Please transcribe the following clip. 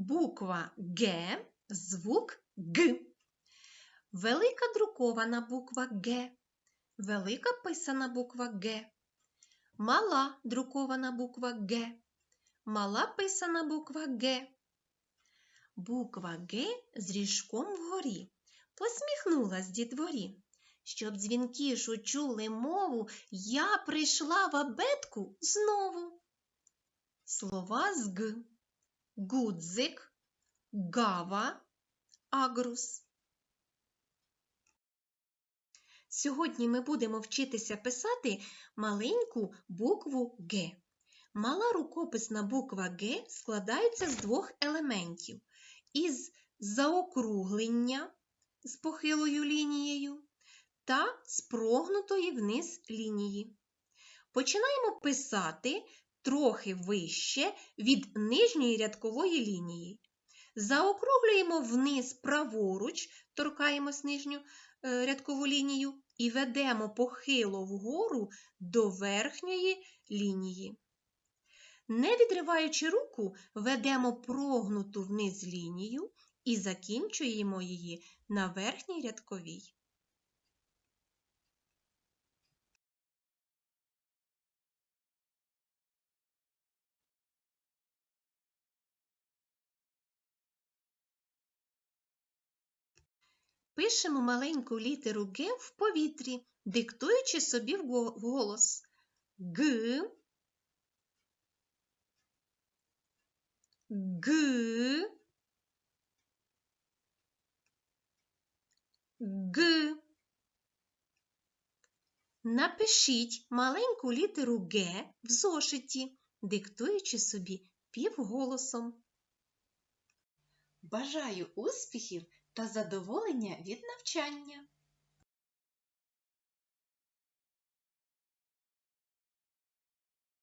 буква Г, звук Г. Велика друкована буква Г. Велика писана буква Г. Мала друкована буква Г. Мала писана буква Г. Буква Г з ріжком вгорі. Посміхнулась дітворі. Щоб дзвінкішу чули мову, я прийшла в абетку знову. Слова з Г. Гудзик, гава, агрус. Сьогодні ми будемо вчитися писати маленьку букву Г. Мала рукописна буква Г складається з двох елементів із заокруглення з похилою лінією та з прогнутої вниз лінії. Починаємо писати трохи вище від нижньої рядкової лінії. Заокруглюємо вниз праворуч, торкаємось нижню е, рядкову лінію і ведемо похило вгору до верхньої лінії. Не відриваючи руку, ведемо прогнуту вниз лінію і закінчуємо її на верхній рядковій. Пишемо маленьку літеру Г в повітрі, диктуючи собі вго- вголос. Г, Г, Г. Напишіть маленьку літеру Г в зошиті, диктуючи собі півголосом. Бажаю успіхів та задоволення від навчання!